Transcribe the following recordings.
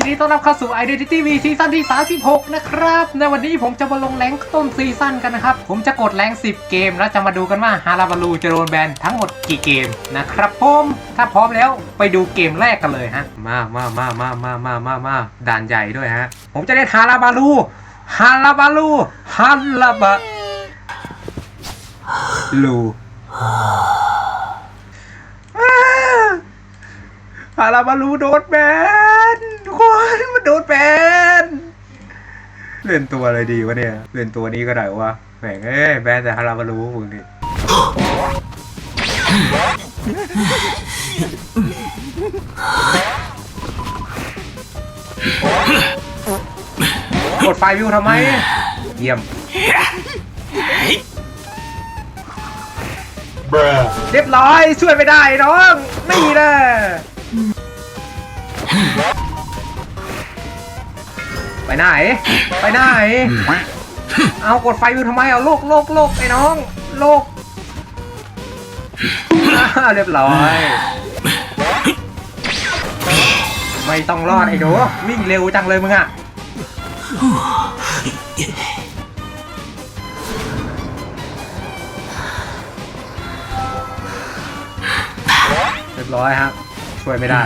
ยินดีต้อนรับเข้าสู่ Identity V ซีซั่นที่ 36 นะครับ ในวันนี้ผมจะมาลงแรงต้นซีซั่นกันนะครับ ผมจะกดแรง 10 เกม แล้วจะมาดูกันว่าฮาราบาลูจะโดนแบนทั้งหมดกี่เกมนะครับผมถ้าพร้อมแล้วไปดูเกมแรกกันเลยฮะ มามามามามามามามาด่านใหญ่ด้วยฮะ ผมจะเล่นฮาราบาลูฮาราบาลูฮาราบาลูฮาราบารูโดนแบน ทุกคนมันโดนแบนเล่นตัวอะไรดีวะเนี่ยเล่นตัวนี้ก็ได้วะแหม่งเอ้ยแบนแต่ฮาราบารูมึงนี่กดไฟวิวทำไม เยี่ยมเรียบร้อยช่วยไม่ได้น้องนี่แหละ ไปไหน ไปไหน เอากดไฟวิวทำไมเอาโลกโลกโลกไอ้น้องโลกเรียบร้อย ไม่ต้องรอดไอ้หนูวิ่งเร็วจังเลยมึงอะเรียบร้อยครับ ช่วยไม่ได้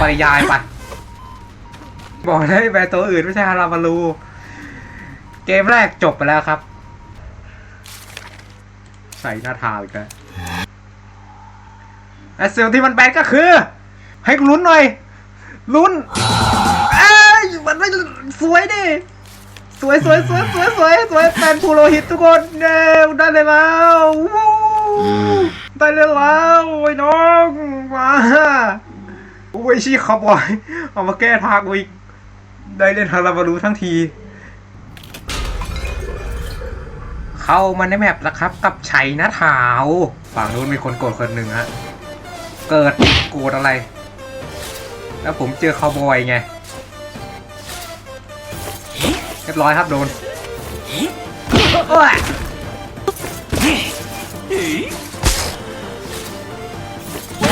ปริยายไปบอกได้แบนตัวอื่นไม่ใช่ฮาราบาลูเกมแรกจบไปแล้วครับ ใส่หน้าทางอีกแล้วไอ้สิ่งที่มันแบนก็คือ ให้กูลุ้นหน่อยลุ้นเอ้ยมันไม่สวยดิสวยสวยสวยสวยสวยสวยแฟนพูโรหิตทุกคนเย้ได้เลยแล้ววู้ได้เลยแล้วโอ้ยน้องมาโอ้ยชี้ขบอย เอามาแก้ทางกูอีก ได้เล่นฮาราบารูทั้งที เข้ามาในแมปแล้วครับ กับชัยนะเท้าฝั่งนู้นมีคนโกรธคนหนึ่งฮะ เกิดโกรธอะไร แล้วผมเจอคาบอยไง เรียบร้อยครับโดน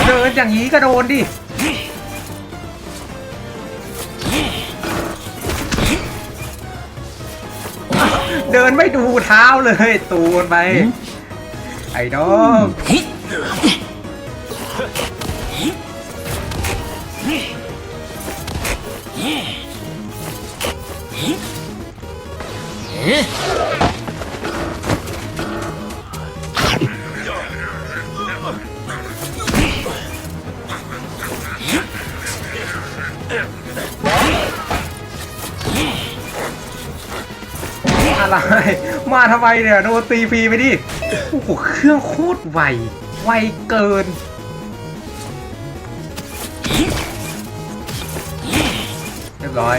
เดินอย่างนี้ก็โดนดิ เดินไม่ดูเท้าเลยตูนไปไอ้น้องอะ มาทำไมเนี่ยโดนตีฟรีไปดิโอ้โหเครื่องโคตรไว ไวเกิน เรียบร้อย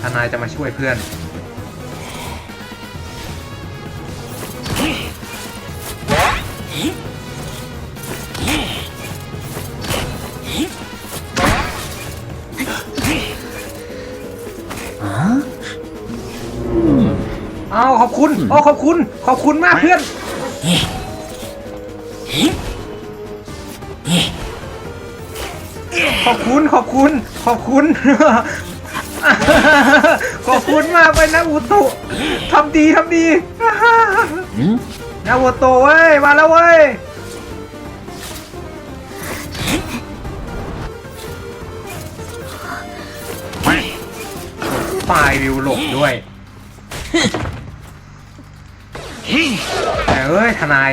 ทนายจะมาช่วยเพื่อน อาขอบคุณโอ้ขอบคุณ ขอบคุณมากเพื่อนขอบคุณขอบคุณ ขอบคุณ ขอบคุณมากไปนะอุตุทำดีทำดีนะอุตุเว้ยมาแล้วเว้ยปลายวิวหลบด้วย แต่เอ้ยทนาย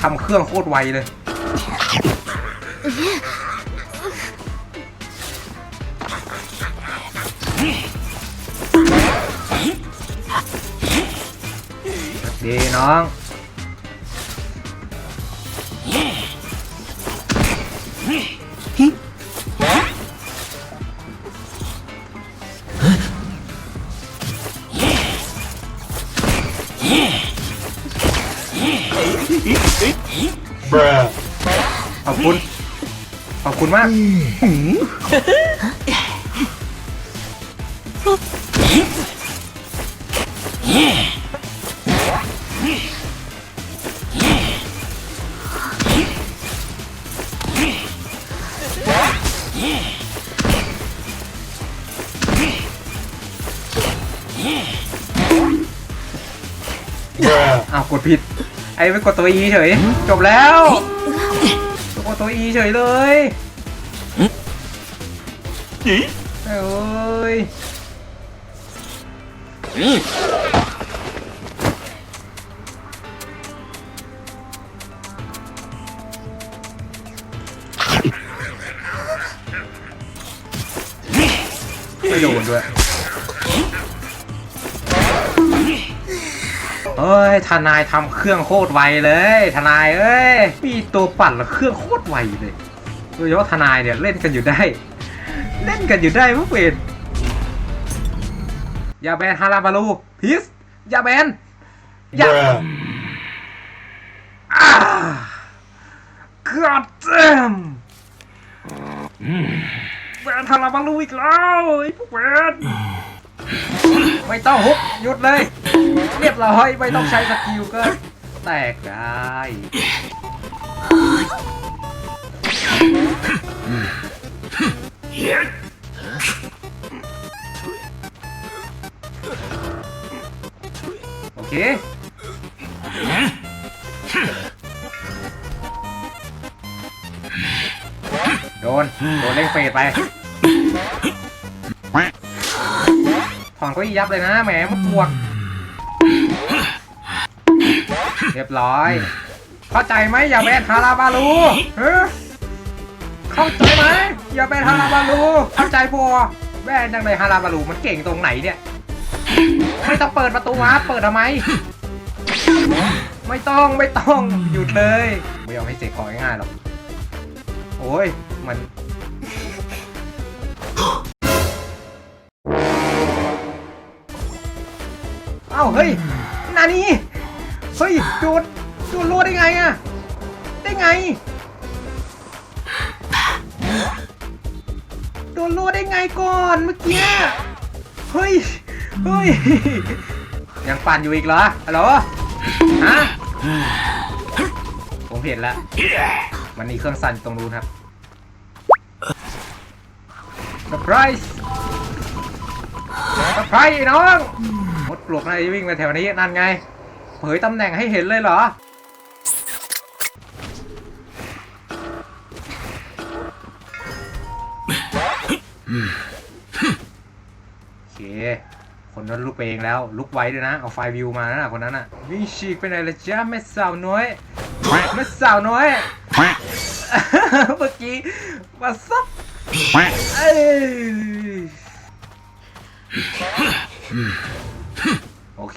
ทำเครื่องโคตรไวเลย ดีน้อง คุณ ขอบคุณมากเอ้าวกดผิด ไอ้ไม่กดตัวอีเฉย จบแล้ว ตัว E เฉยเลย Gì? เอ้ยไม่โดนด้วย เอ้ยทนายทำเครื่องโคตรไวเลย ทนายเอ้ยมีตัวปั่นแล้วเครื่องโคตรไวเลยโดยเฉพาะทนายเนี่ยเล่นกันอยู่ได้ เล่นกันอยู่ได้พวกเวนอย่าแบนฮาราบาลูพิสอย่าแบนอย่า Bruh. อ่า God damn แบนฮาราบาลูอีกแล้วไอ้พวกเวน ไม่ต้องฮุกหยุดเลย เรียบร้อยไม่ต้องใช้สกิลก็ แตกได้โอเคโดน โดนเล่งเฟดไป ถอนก็อียับเลยนะแหมมันบวก เรียบร้อย เข้าใจไหมอย่าแบนฮาราบาลูเข้าใจไหมอย่าแบนฮาราบาลูเข้าใจพอแบนจังเลยฮาราบาลูมันเก่งตรงไหนเนี่ย ไม่ต้องเปิดประตูวาเปิดทำไม ไม่ต้องไม่ต้องหยุดเลย ไม่ยอมให้เสกของง่ายหรอกโอ้ยมัน เอ้าเฮ้ยนานี่เฮ้ยโดนโดนรัวได้ไงอะได้ไงโดนรัวได้ไงก่อนเมื่อกี้เฮ้ยเฮ้ยยังปั่นอยู่อีกเหรอฮัลโหลฮะผมเห็นแล้วมันมีเครื่องสั่นตรงนู้นครับเซอร์ไพรส์เซอร์ไพรส์น้อง มดปลวกนายวิ่งมาแถวนี้นั่นไง เผยตำแหน่งให้เห็นเลยเหรอ โอเค คนนั้นลุกไปเองแล้ว ลุกไว้ด้วยนะ เอาไฟวิวมานะคนนั้นอะ วิ่งฉีกไปไหนละจ้าแม่สาวน้อยแม่สาวน้อย เมื่อกี้มาซับเอ้ย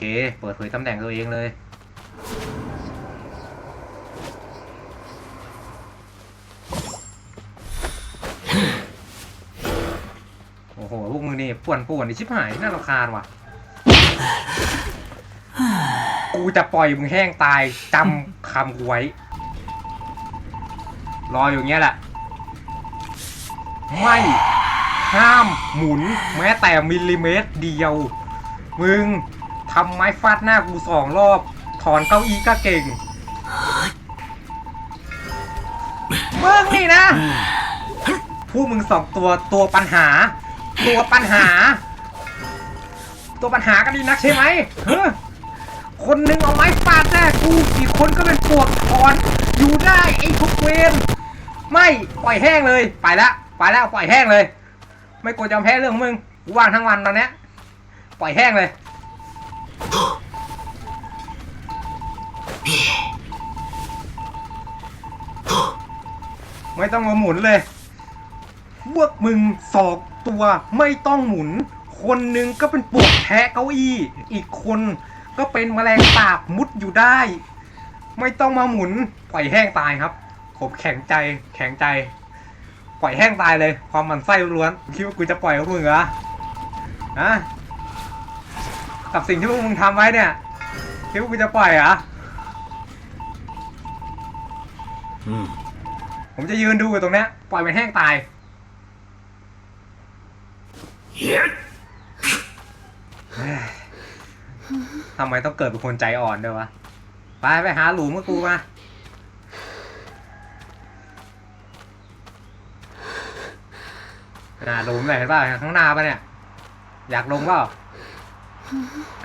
เคเปิดเผยตำแหน่งตัวเองเลยโอ้โหพวกมึงนี่ป่วนป่วนๆนี่ชิบหายน่ารำคาญว่ะ กูจะปล่อยมึงแห้งตายจำคำกูไว้ รออยู่เงี้ยแหละ ไม่ ห้ามหมุนแม้แต่มิลลิเมตรเดียว มึง ทำไม้ฟาดหน้ากูสองรอบ ถอนเก้าอี้ก็เก่งมึงนี่นะพวกมึงสองตัวตัวปัญหา ตัวปัญหา ตัวปัญหากันดีนักใช่ไหมเฮ้อคนหนึ่งเอาไม้ฟาดหน้ากูอีกคนก็เป็นปวกถอนอยู่ได้ไอ้ทุกเวนไม่ปล่อยแห้งเลยไปละไปแล้วปล่อยแห้งเลย ไม่กลัวจะแพ้เรื่องของมึงกูว่างทั้งวันตอนนี้ปล่อยแห้งเลย ไม่ต้องมาหมุนเลย พวกมึงสอกตัวไม่ต้องหมุน คนหนึ่งก็เป็นปวกแทะเก้าอี้ อีกคนก็เป็นแมลงสาบมุดอยู่ได้ ไม่ต้องมาหมุน ปล่อยแห้งตายครับ ผมแข็งใจแข็งใจ ปล่อยแห้งตายเลย ความหมันไส้ล้วนคิดว่ากูจะปล่อยพวกมึงเหรอฮะ กับสิ่งที่พวกมึงทำไว้เนี่ยคิดว่ากูจะปล่อยเหรอผมจะยืนดูอยู่ตรงเนี้ยปล่อยมันแห้งตายเฮ้ยทำไมต้องเกิดเป็นคนใจอ่อนด้วยวะ ไปไปหาหลุมกับกูมาหน้าหลุมไหนเห็นป่ะข้างหน้าปะเนี่ย อยากลงเปล่า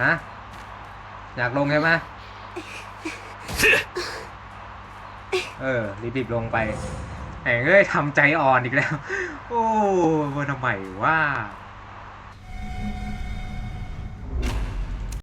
ฮะ อยากลงใช่ไหมเออ รีบๆลงไปแหงเอ้ยทำใจอ่อนอีกแล้ว โอ้ว่าทำไมว่า